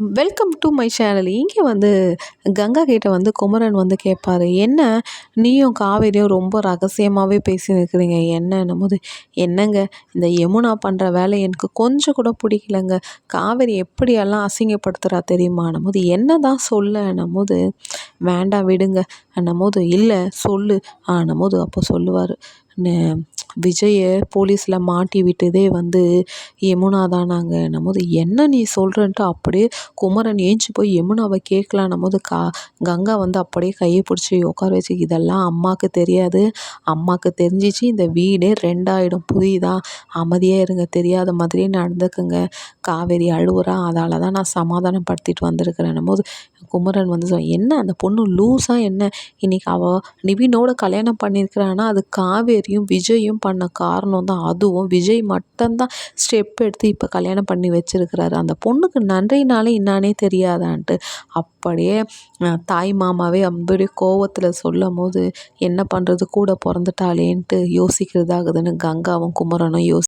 Welcome to my channel இங்கே வந்து கங்கா கிட்ட வந்து குமரன் வந்து கேட்பாரு என்ன? நீயும் காவேரியும் ரொம்ப ரகசியமாகவே பேசி நிற்கிறீங்க என்னன்னும் போது என்னங்க? இந்த யமுனா பண்ணுற வேலை எனக்கு கொஞ்சம் கூட பிடிக்கலங்க. காவேரி எப்படியெல்லாம் அசிங்கப்படுத்துகிறா தெரியுமான்னும் போது என்ன தான் சொல்லன்னும் போது வேண்டாம் விடுங்க. போது இல்லை சொல்லு. ஆனும் போது அப்போ சொல்லுவார் விஜயை போலீஸில் மாட்டி விட்டதே வந்து யமுனா தானாங்கன்னும் போது என்ன நீ சொல்கிறன்ட்டு அப்படியே குமரன் ஏஞ்சி போய் யமுனாவை கேட்கலான்னும் போது கா கங்கா வந்து அப்படியே கையை பிடிச்சி உட்கார வச்சு இதெல்லாம் அம்மாவுக்கு தெரியாது. அம்மாவுக்கு தெரிஞ்சிச்சு. இந்த வீடே ரெண்டாயிடும். புரியுதா? அமைதியாக இருங்க. தெரியாத மாதிரியே நடந்துக்குங்க. காவேரி அழுவுறா. அதால் தான் நான் சமாதானப்படுத்திட்டு வந்திருக்கிறேன்னும் போது குமரன் வந்து சொல் என்ன அந்த பொண்ணு லூஸாக என்ன? இன்றைக்கி அவள் நிவினோட கல்யாணம் பண்ணியிருக்கிறான்னா அது காவேரியும் விஜயும் பண்ண காரணம் தான் அதுவும். விஜய் மட்டும்தான் ஸ்டெப் எடுத்து இப்போ கல்யாணம் பண்ணி வச்சிருக்கிறாரு. அந்த பொண்ணுக்கு நன்றினாலே என்னானே தெரியாதான்ட்டு. அப்படியே தாய் மாமாவே அப்படியே கோவத்தில் சொல்லும் போது என்ன பண்ணுறது கூட பிறந்துட்டாளேன்ட்டு யோசிக்கிறதாகுதுன்னு கங்காவும் குமரனும் யோசி